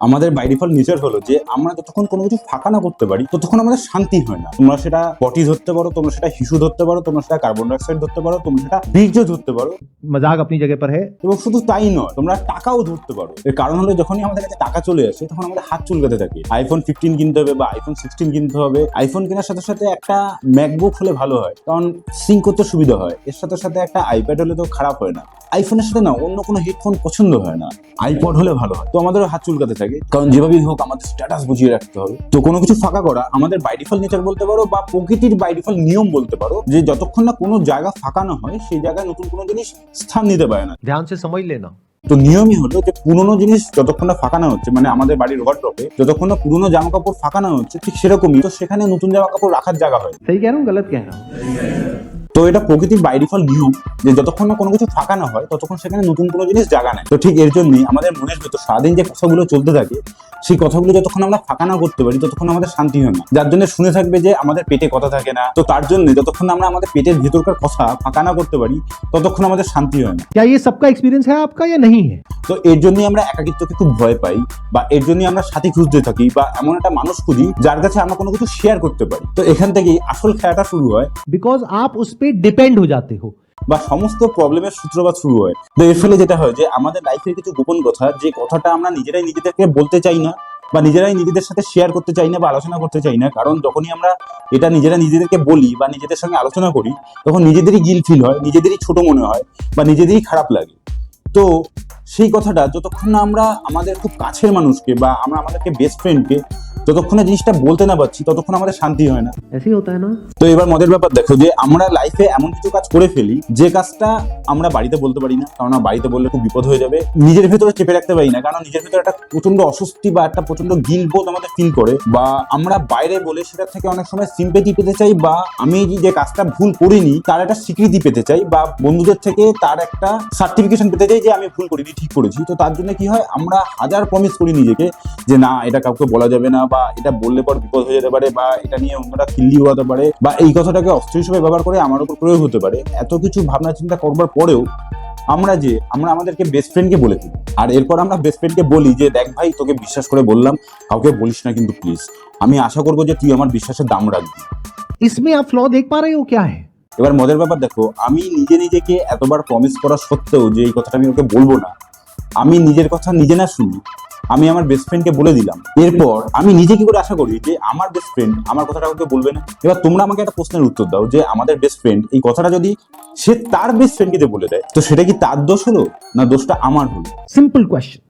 আমাদের by default nature হলো যে আমরা যতক্ষণ কোনো কিছু ফাঁকা না করতে পারি ততক্ষণ আমাদের শান্তি হয় না। তোমরা সেটা বটি ধরতে পারো তোমরা সেটা হিসু ধরতে পারো তোমরা সেটা কার্বন ডাইঅক্সাইড ধরতে পারো তোমরা সেটা বীর্য ধরতে পারো। মজাক আপনি জায়গায় পর এবং শুধু তাই নয় তোমরা টাকাও ধরতে পারো। এর কারণ হলো যখনই আমাদের কাছে টাকা চলে আসে তখন আমাদের হাত চুলকাতে থাকে। আইফোন ফিফটিন কিনতে হবে বা আইফোন সিক্সটিন কিনতে হবে। আইফোন কেনার সাথে সাথে একটা ম্যাকবুক হলে ভালো হয় কারণ সিঙ্ক করতে সুবিধা হয়। এর সাথে সাথে একটা আইপ্যাড হলে তো খারাপ হয় না। আইফোনের সাথে না অন্য কোনো হেডফোন পছন্দ হয় না। আইপড হলে ভালো হয়। তো আমাদের হাত চুলকাতে থাকে। থাকে কারণ যেভাবেই হোক আমাদের স্ট্যাটাস বুঝিয়ে রাখতে হবে। তো কোনো কিছু ফাঁকা করা আমাদের বাইডিফল নেচার বলতে পারো বা প্রকৃতির বাইডিফল নিয়ম বলতে পারো যে যতক্ষণ না কোনো জায়গা ফাঁকানো হয় সেই জায়গায় নতুন কোনো জিনিস স্থান নিতে পারে না। ধ্যান সে সময় লেনা তো নিয়মই হলো যে পুরোনো জিনিস যতক্ষণ না ফাঁকানো হচ্ছে মানে আমাদের বাড়ির ঘর টপে যতক্ষণ না পুরোনো জামা কাপড় ফাঁকানো হচ্ছে ঠিক সেরকমই। তো সেখানে নতুন জামা কাপড় রাখার জায়গা হয়। সেই কেন গলত কেন? তো এটা প্রকৃতির বাই ডিফল্ট নিয়ম যে যতক্ষণ না কোনো কিছু ফাঁকা না হয় ততক্ষণ সেখানে নতুন কোনো জিনিস জায়গা নেয় তো ঠিক এর জন্যই আমাদের মনের ভেতর সারাদিন যে কথাগুলো চলতে থাকে সেই কথাগুলো যতক্ষণ আমরা ফাঁকা না করতে পারি ততক্ষণ আমাদের শান্তি হয় না যার জন্য শুনে থাকবে যে আমাদের পেটে কথা থাকে না তো তার জন্য যতক্ষণ না আমরা আমাদের পেটের ভেতরকার কথা ফাঁকা না করতে পারি ততক্ষণ আমাদের শান্তি হয় না क्या ये सबका एक्सपीरियंस है आपका या नहीं है তো এর জন্যই আমরা একাকিত্বকে খুব ভয় পাই বা এর জন্যই আমরা সাথী খুঁজতে থাকি বা এমন একটা মানুষ খুঁজি যার কাছে আমরা কোনো কিছু শেয়ার করতে পারি তো এখান থেকেই আসল খেলাটা শুরু হয় बिकॉज आप उस पर डिपेंड हो जाते हो বা সমস্ত প্রবলেমের সূত্রপাত শুরু হয় তো এর ফলে যেটা হয় যে আমাদের লাইফের কিছু গোপন কথা যে কথাটা আমরা নিজেরাই নিজেদেরকে বলতে চাই না বা নিজেরাই নিজেদের সাথে শেয়ার করতে চাই না বা আলোচনা করতে চাই না কারণ যখনই আমরা এটা নিজেরা নিজেদেরকে বলি বা নিজেদের সঙ্গে আলোচনা করি তখন নিজেদেরই গিল ফিল হয় নিজেদেরই ছোট মনে হয় বা নিজেদেরই খারাপ লাগে তো সেই কথাটা যতক্ষণ না আমরা আমাদের খুব কাছের মানুষকে বা আমরা আমাদেরকে বেস্ট ফ্রেন্ডকে যতক্ষণে জিনিসটা বলতে না পারছি ততক্ষণ আমাদের শান্তি হয় না। তো এবার মজার ব্যাপার দেখো যে আমরা লাইফে এমন কিছু কাজ করে ফেলি যে কাজটা আমরা বাড়িতে বলতে পারি না কারণ বাড়িতে বললে খুব বিপদ হয়ে যাবে। নিজের ভেতরে চেপে রাখতে পারি না কারণ নিজের ভেতরে একটা প্রচণ্ড অস্বস্তি বা একটা প্রচণ্ড গিল বোধ আমাদের ফিল করে। বা আমরা বাইরে বলে সেটা থেকে অনেক সময় সিম্পেথি পেতে চাই বা আমি যে কাজটা ভুল করিনি, তার একটা স্বীকৃতি পেতে চাই বা বন্ধুদের থেকে তার একটা সার্টিফিকেশন পেতে চাই যে আমি ভুল করিনি, ঠিক করেছি। তো তার জন্য কি হয়, আমরা হাজার প্রমিস করি নিজেকে যে না, এটা কাউকে বলা যাবে না বা এটা বললে পর বিপদ হয়ে যেতে পারে বা এটা নিয়ে অন্যরা খিল্লি হতে পারে বা এই কথাটাকে অস্ত্র হিসেবে ব্যবহার করে আমার উপর প্রয়োগ হতে পারে। এত কিছু ভাবনা চিন্তা করবার পরেও আমরা যে আমরা আমাদেরকে বেস্ট ফ্রেন্ডকে বলে দিই আর এরপর আমরা বেস্ট ফ্রেন্ডকে বলি যে দেখ ভাই তোকে বিশ্বাস করে বললাম কাউকে বলিস না কিন্তু প্লিজ আমি আশা করবো যে তুই আমার বিশ্বাসের দাম রাখবি इसमें आप फ्लॉ देख पा रहे हो क्या है এবার মজার ব্যাপার দেখো আমি নিজে নিজেকে এতবার প্রমিস করা সত্ত্বেও যে এই কথাটা আমি ওকে বলবো না আমি নিজের কথা নিজে না শুনি আমি আমার বেস্ট ফ্রেন্ডকে বলে দিলাম। এরপর আমি নিজে কি করে আশা করি যে আমার বেস্ট ফ্রেন্ড আমার কথাটা ওকে বলবে না? এবার তোমরা আমাকে একটা প্রশ্নের উত্তর দাও যে আমাদের বেস্ট ফ্রেন্ড এই কথাটা যদি সে তার বেস্ট ফ্রেন্ডকে বলে দেয়, তো সেটা কি তার দোষ হলো না দোষটা আমার হলো? Simple question